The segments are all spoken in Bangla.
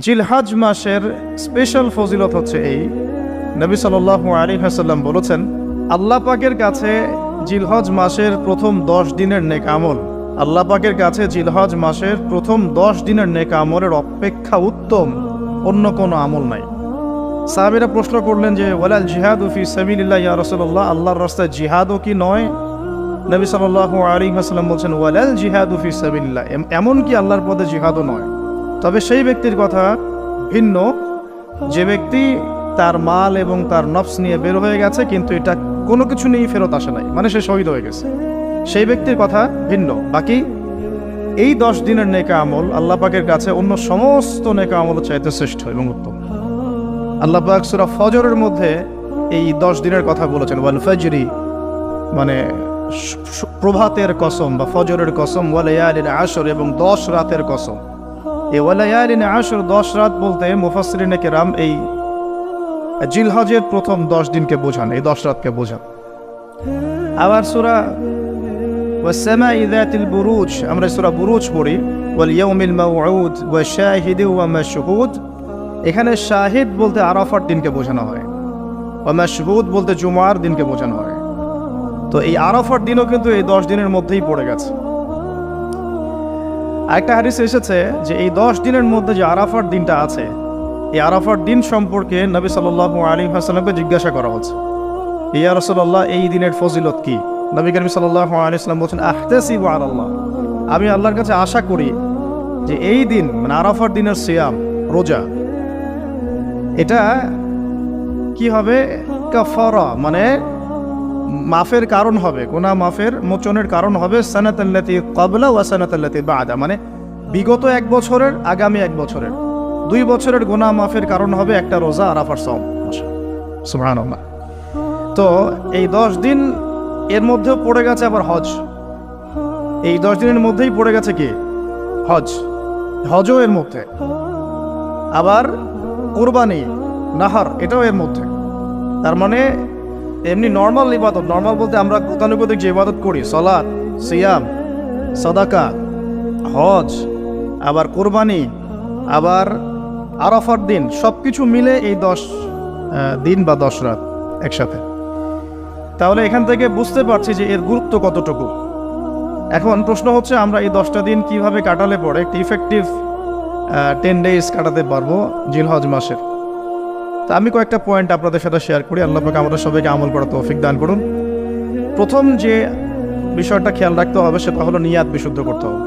জিলহাজ মাসের স্পেশাল ফজিলত হচ্ছে এই। নবী সাল্লাল্লাহু আলী হাসাল্লাম বলেছেন, আল্লাহ পাকের কাছে জিলহজ মাসের প্রথম দশ দিনের নেক আমল। আল্লাহ পাকের কাছে জিলহজ মাসের প্রথম দশ দিনের নেক আমলের অপেক্ষা উত্তম, অন্য কোনো আমল নাই। সাহাবিরা প্রশ্ন করলেন যে, ওয়ালাল জিহাদ ফি সাবিলিল্লাহ ইয়া রাসূলুল্লাহ, আল্লাহর রাস্তায় জিহাদও কি নয়? নবী সাল্লাল্লাহু আলাইহি ওয়াসাল্লাম বলছেন, ওয়ালাল জিহাদু ফি সাবিলিল্লাহ, এম- এমন কি আল্লাহর পদে জিহাদও নয়? তবে সেই ব্যক্তির কথা ভিন্ন। যে ব্যক্তি তার মাল এবং তার নফস নিয়ে বের হয়ে গেছে, কিন্তু এটা কোনো কিছু নিয়েই ফেরত আসে নাই। মানে সে শহীদ হয়ে গেছে। সেই ব্যক্তির কথা ভিন্ন। বাকি এই দশ দিনের নেকা আমল আল্লাহ পাকের কাছে অন্য সমস্ত নেকা আমল চাইতে শ্রেষ্ঠ এবং উত্তম। আল্লাহ পাক সুরা ফজরের মধ্যে এই দশ দিনের কথা বলেছেন, ওয়াল ফজরি মানে প্রভাতের কসম বা ফজরের কসম, ওয়াল ওয়ালায়ালিন আসর এবং দশ রাতের কসম। এই ওয়ালায়ালিন আশর দশ রাত বলতে মুফাসরিনে কেরাম এই জিলহজের প্রথম দশ দিনকে বোঝান, এই দশ রাতকে বোঝান। আবার সুরা ওয়াসামা ইদাতিল বুরুজ, আমরা সুরা বুরুজ পড়ি, ওয়াল ইয়াউমিল মাউউদ ওয়া শাহিদি ওয়া মাশহুদ। এখানে শাহিদ বলতে আরাফার দিনকে বোঝানো হয়, ওয়া মাশহুদ বলতে জুমার দিনকে বোঝানো হয়। তো এই আরাফার দিনও কিন্তু এই দশ দিনের মধ্যেই পড়ে গেছে। আরেকটা হাদিস এসেছে যে এই দশ দিনের মধ্যে যে আরাফার দিনটা আছে, এই আরাফার দিন সম্পর্কে নবী সাল্লাল্লাহু আলী হাসালামকে জিজ্ঞাসা করা হচ্ছে। ইয়া রসল্লাহ এই দিনের ফজিলত কি? নবী করিম সাল্লাহ আলিয়াল্লাম বলছেন, আহতেসিব আল্লাহ আমি আল্লাহর কাছে আশা করি যে এই দিন মানে আরাফার দিনের সিয়াম, রোজা, এটা কি হবে? কাফারা মানে মাফের কারণ হবে, গোনা মাফের মোচনের কারণ হবে সানাতাল্লাতি কবলা ওয়া সানাতাল্লাতি বাদা মানে বিগত এক বছরের, আগামী এক বছরের। দুই বছরের গোনা মাফের কারণ হবে একটা রোজা, আরাফার সম সুবহানাল্লাহ। তো এই দশ দিন এর মধ্যেও পড়ে গেছে আবার হজ। এই দশ দিনের মধ্যেই পড়ে গেছে কি? হজ। হজও এর মধ্যে। আবার কোরবানি, নাহার, এটাও এর মধ্যে। তার মানে এমনি নর্মাল ইবাদত নর্মাল বলতে আমরা গতানুগতিক যে ইবাদত করি সলাদ সিয়াম, সদাকা, হজ, আবার কোরবানি, আবার আরাফার দিন সব কিছু মিলে এই দশ দিন বা দশ রাত একসাথে। তাহলে এখান থেকে বুঝতে পারছি যে এর গুরুত্ব কতটুকু। এখন প্রশ্ন হচ্ছে, আমরা এই দশটা দিন কীভাবে কাটালে পরে একটি ইফেক্টিভ টেন ডেজ কাটাতে পারব জিলহজ মাসের? তা আমি কয়েকটা পয়েন্ট আপনাদের সাথে শেয়ার করি। আল্লাহ পাক আমাদের সবাইকে আমল করা তৌফিক দান করুন। প্রথম যে বিষয়টা খেয়াল রাখতে হবে, সেটা হলো নিয়াত বিশুদ্ধ করতে হবে।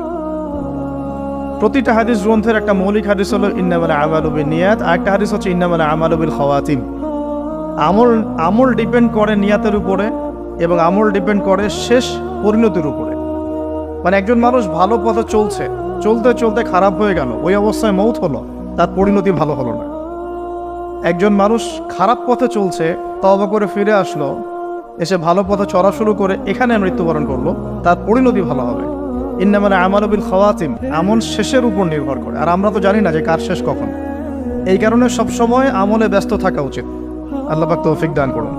প্রতিটা হাদিস গ্রন্থের একটা মৌলিক হাদিস হলো, ইন্নামাল আমালুবিল নিয়াত আর একটা হাদিস হচ্ছে, ইন্নামাল আমালুবিল খাওয়াতিম আমল আমল ডিপেন্ড করে নিয়াতের উপরে, এবং আমল ডিপেন্ড করে শেষ পরিণতির উপরে। মানে একজন মানুষ ভালো পথে চলছে, চলতে চলতে খারাপ হয়ে গেল, ওই অবস্থায় মৌত হলো, তার পরিণতি ভালো হলো না। একজন মানুষ খারাপ পথে চলছে তবা করে ফিরে আসলো, এসে ভালো পথে চড়া শুরু করে এখানে মৃত্যুবরণ করল, তার পরিণতি ভালো হবে। ইন্না মানে আমালবিল খাওয়াতিম, আমল শেষের উপর নির্ভর করে। আর আমরা তো জানি না যে কার শেষ কখন। এই কারণে সবসময় আমলে ব্যস্ত থাকা উচিত। আল্লাহ পাক তৌফিক দান করুন।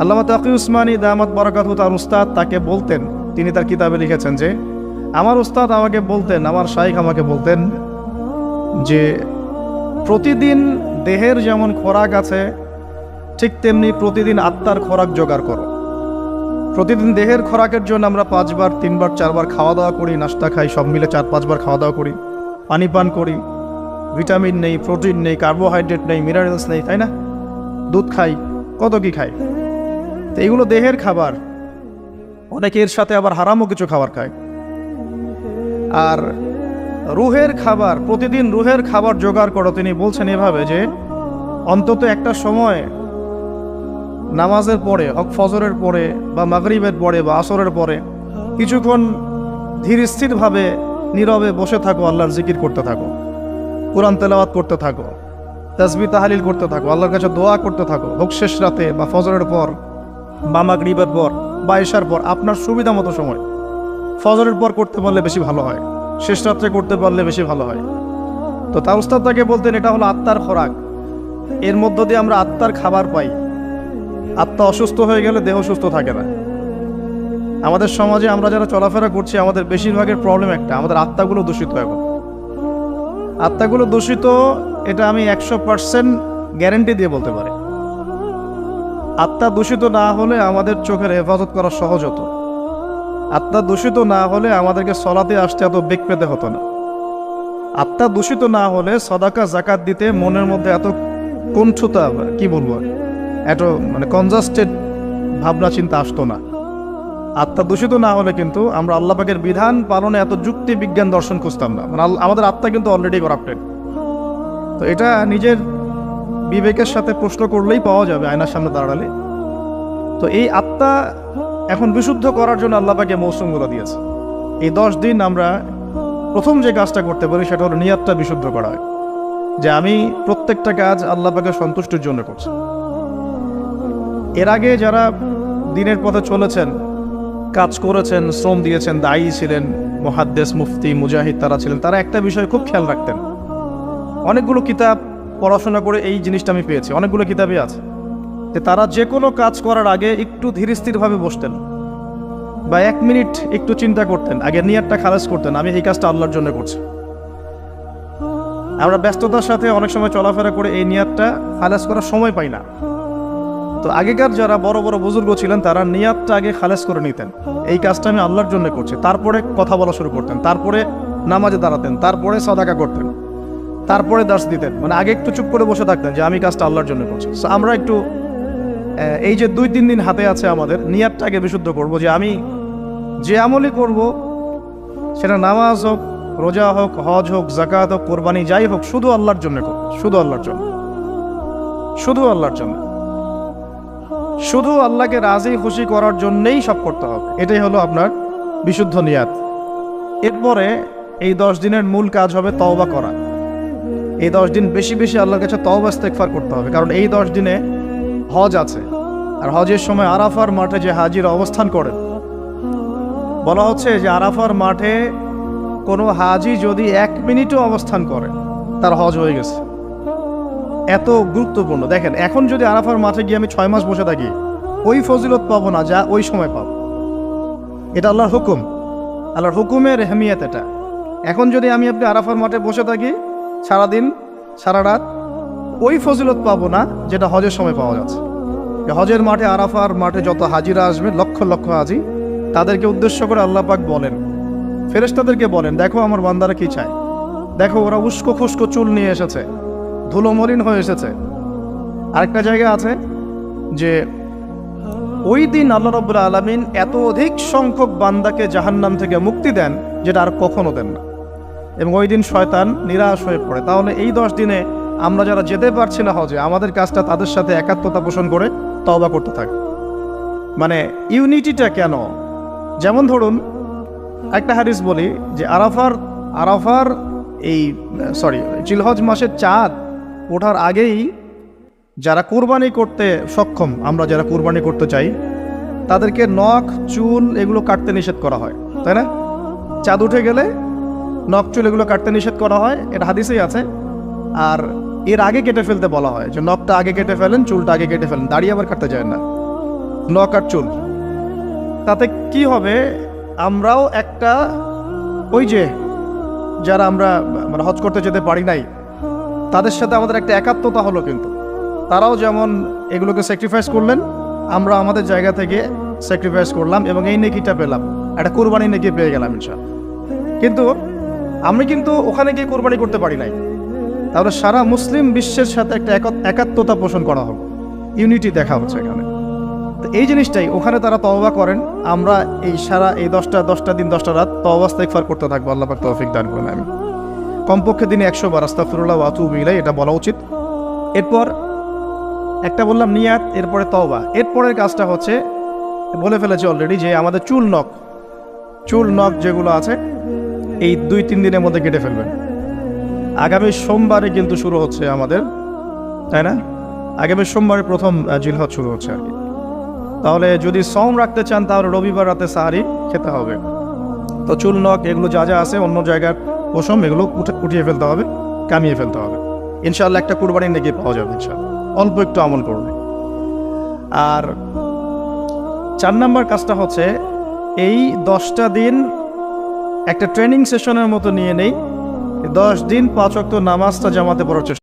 আল্লাহ তাকি উসমানী দামাত বরাকাত তার উস্তাদ তাকে বলতেন, তিনি তার কিতাবে লিখেছেন যে, আমার উস্তাদ আমাকে বলতেন, আমার শাইখ আমাকে বলতেন যে প্রতিদিন দেহের যেমন খোরাক আছে, ঠিক তেমনি প্রতিদিন আত্মার খোরাক জোগাড় করো। প্রতিদিন দেহের খোরাকের জন্য আমরা পাঁচবার, তিনবার, চারবার খাওয়া দাওয়া করি, নাস্তা খাই, সব মিলে চার, পাঁচবার খাওয়া দাওয়া করি। পানি পান করি, ভিটামিন নেই, প্রোটিন নেই, কার্বোহাইড্রেট নেই, মিনারেলস নেই, তাই না? দুধ খাই, কত কি খাই? তো এগুলো দেহের খাবার। অনেকে এর সাথে আবার হারামও কিছু খাবার খায়। আর রুহের খাবার, প্রতিদিন রুহের খাবার জোগাড় করো, তিনি বলছেন এভাবে যে, অন্তত একটা সময় নামাজের পরে, হক ফজরের পরে, বা মাগরিবের পরে, বা আসরের পরে, কিছুক্ষণ ধীর স্থিরভাবে, নীরবে বসে থাকো, আল্লাহর জিকির করতে থাকো, কোরআন তেলাওয়াত করতে থাকো তাসবি তাহালিল করতে থাকো, আল্লাহর কাছে দোয়া করতে থাকো, হোক শেষ রাতে, বা ফজরের পর, বা মাগরিবের পর, বা এশার পর, আপনার সুবিধা মতো সময়, ফজরের পর করতে পারলে বেশি ভালো হয়। শেষ রাত্রে করতে পারলে বেশি ভালো হয়। তো তার উস্তাদ তাকে বলতেন, এটা হলো আত্মার খোরাক। এর মধ্য দিয়ে আমরা আত্মার খাবার পাই। আত্মা অসুস্থ হয়ে গেলে দেহ সুস্থ থাকে না। আমাদের সমাজে আমরা যারা চলাফেরা করছি, আমাদের বেশিরভাগের প্রবলেম একটা, আমাদের আত্মাগুলো দূষিত এখন। আত্মাগুলো দূষিত, এটা আমি একশো পার্সেন্ট গ্যারেন্টি দিয়ে বলতে পারি। আত্মা দূষিত না হলে আমাদের চোখের হেফাজত করা সহজ হতো। আত্মা দূষিত না হলে আমাদেরকে সলাতে আসতে এত বেগ পেতে হতো না। আত্মা দূষিত না হলে সদাকা, জাকাত দিতে মনের মধ্যে এত কণ্ঠতা, কি বলব? এত মানে কনজাস্টেড ভাবনা, চিন্তা আসতো না। আত্মা দূষিত না হলে কিন্তু আমরা আল্লাহ পাকের বিধান পালনে এত যুক্তি, বিজ্ঞান দর্শন খুঁজতাম না। মানে আমাদের আত্মা কিন্তু অলরেডি করাপ্টেড তো এটা নিজের বিবেকের সাথে প্রশ্ন করলেই পাওয়া যাবে আয়নার সামনে দাঁড়ালে। তো এই আত্মা এখন বিশুদ্ধ করার জন্য আল্লাহ পাকে মৌসুমগুলো দিয়েছে। এই দশ দিন আমরা প্রথম যে কাজটা করতে পারি সেটা হলো নিয়াতটা বিশুদ্ধ করা হয়, যে আমি প্রত্যেকটা কাজ আল্লাহ পাকে সন্তুষ্টির জন্য করছি। এর আগে যারা দিনের পথে চলেছেন, কাজ করেছেন, শ্রম দিয়েছেন, দায়ী ছিলেন মহাদ্দেশ মুফতি, মুজাহিদ তারা ছিলেন, তারা একটা বিষয় খুব খেয়াল রাখতেন। অনেকগুলো কিতাব পড়াশোনা করে এই জিনিসটা আমি পেয়েছি, অনেকগুলো কিতাবই আছে। যে তারা যে কোনো কাজ করার আগে একটু ধীরস্থিরভাবে বসতেন বা এক মিনিট একটু চিন্তা করতেন, আগে নিয়ারটা খালাস করতেন, আমি এই কাজটা আল্লাহর জন্য করছি। আমরা ব্যস্ততার সাথে অনেক সময় চলাফেরা করে এই নিয়াতটা খালাস করার সময় পাই না। তো আগেকার যারা বড় বড় বুজুর্গ ছিলেন, তারা নিয়াতটা আগে খালাস করে নিতেন। এই কাজটা আমি আল্লাহর জন্য করছি। তারপরে কথা বলা শুরু করতেন, তারপরে নামাজে দাঁড়াতেন, তারপরে সদাকা করতেন, তারপরে দাস দিতেন। মানে আগে একটু চুপ করে বসে থাকতেন যে আমি কাজটা আল্লাহর জন্য করছি। আমরা একটু এই যে দুই, তিন দিন হাতে আছে আমাদের নিয়াতটাকে বিশুদ্ধ করব, যে আমি যে আমলই করব, সেটা নামাজ হোক, রোজা হোক, হজ হোক জাকাত হোক, কোরবানি, যাই হোক, শুধু আল্লাহর জন্য করব, শুধু আল্লাহর জন্য। শুধু আল্লাহর জন্য। শুধু আল্লাহকে রাজি খুশি করার জন্যেই সব করতে হবে। এটাই হলো আপনার বিশুদ্ধ নিয়াত। এরপরে এই দশ দিনের মূল কাজ হবে তওবা করা। এই দশ দিন বেশি বেশি আল্লাহর কাছে তওবা ইস্তেগফার করতে হবে, কারণ এই দশ দিনে হজ আছে। আর হজের সময় আরাফার মাঠে যে হাজির অবস্থান করেন। বলা হচ্ছে যে আরাফার মাঠে কোনো হাজি যদি এক মিনিটও অবস্থান করে, তার হজ হয়ে গেছে। এত গুরুত্বপূর্ণ। দেখেন, এখন যদি আরাফার মাঠে গিয়ে আমি ছয় মাস বসে থাকি, ওই ফজিলত পাবো না যা ওই সময় পাবো। এটা আল্লাহর হুকুম। আল্লাহর হুকুমের হেমিয়াত এটা। এখন যদি আমি আপনি আরাফার মাঠে বসে থাকি, সারাদিন, সারা রাত ওই ফজিলত পাবো না যেটা হজের সময় পাওয়া যাচ্ছে। হজের মাঠে আরাফার মাঠে যত হাজিরা আসবে, লক্ষ লক্ষ হাজি, তাদেরকে উদ্দেশ্য করে আল্লাহ পাক বলেন। ফেরেশতাদেরকে বলেন, দেখো আমার বান্দারা কি চায়। দেখো ওরা উস্কো খুস্কো চুল নিয়ে এসেছে, ধুলো মলিন হয়ে এসেছে। আরেকটা জায়গা আছে যে ওই দিন আল্লাহ রব্বুল আলমিন এত অধিক সংখ্যক বান্দাকে জাহান্নাম থেকে মুক্তি দেন, যেটা আর কখনো দেন না। এবং ওই দিন শয়তান নিরাশ হয়ে পড়ে। তাহলে এই দশ দিনে আমরা যারা যেতে পারছি না হজে, আমাদের কাজটা তাদের সাথে একাত্মতা পোষণ করে তওবা করতে থাকে। মানে ইউনিটিটা কেন? যেমন ধরুন, একটা হাদিস বলি যে আরাফার আরাফার এই সরি চিলহজ মাসের চাঁদ ওঠার আগেই যারা কোরবানি করতে সক্ষম, আমরা যারা কোরবানি করতে চাই, তাদেরকে নখ, চুল এগুলো কাটতে নিষেধ করা হয়, তাই না? চাঁদ উঠে গেলে নখ, চুল এগুলো কাটতে নিষেধ করা হয়, এটা হাদিসেই আছে। আর এর আগে কেটে ফেলতে বলা হয় যে নখটা আগে কেটে ফেলেন, চুলটা আগে কেটে ফেলেন। দাড়ি আবার কাটতে যায় না। নখ আর চুল। তাতে কি হবে? আমরাও একটা ওই যে যারা আমরা মানে হজ করতে যেতে পারি নাই, তাদের সাথে আমাদের একটা একাত্মতা হলো কিন্তু। তারাও যেমন এগুলোকে স্যাক্রিফাইস করলেন, আমরা আমাদের জায়গা থেকে স্যাক্রিফাইস করলাম এবং এই নেকিটা পেলাম। একটা কোরবানি নেকি পেয়ে গেলাম ইনশাল্লাহ কিন্তু আমি কিন্তু ওখানে গিয়ে কোরবানি করতে পারি নাই। তাহলে সারা মুসলিম বিশ্বের সাথে একটা একা- একাত্মতা পোষণ করা হলো ইউনিটি দেখা হচ্ছে এখানে। তো এই জিনিসটাই, ওখানে তারা তওবা করেন, আমরা এই সারা এই দশটা দশটা দিন, দশটা রাত তওবা ইস্তেগফার করতে থাকব। আল্লাহ পাক তৌফিক দান করেন আমি কমপক্ষে দিনে একশো বার আস্তাফিরুল্লাহ ওয়াতু মিলাই এটা বলা উচিত। এরপর একটা বললাম নিয়াত, এরপরে তওবা। এরপরের কাজটা হচ্ছে বলে ফেলেছি অলরেডি যে আমাদের চুল নখ চুল নখ যেগুলো আছে, এই দুই তিন দিনের মধ্যে কেটে ফেলবেন। আগামী সোমবারে কিন্তু শুরু হচ্ছে আমাদের, তাই না? আগামী সোমবারে প্রথম জিলহজ শুরু হচ্ছে আর কি। তাহলে যদি সম রাখতে চান, তাহলে রবিবার রাতে সাহারি খেতে হবে। তো চুল, নখ, এগুলো যা যা আছে, অন্য জায়গার পশম, এগুলো উঠে উঠিয়ে ফেলতে হবে, কামিয়ে ফেলতে হবে। ইনশাল্লাহ একটা কুরবানি নাকি পাওয়া যাবে ইনশাল্লাহ অল্প একটু আমল করবে আর চার নাম্বার কাজটা হচ্ছে, এই দশটা দিন একটা ট্রেনিং সেশনের মতো নিয়ে নেই দশ দিন পাঁচ অক্ত নামাজটা জামাতে পড়ার চেষ্টা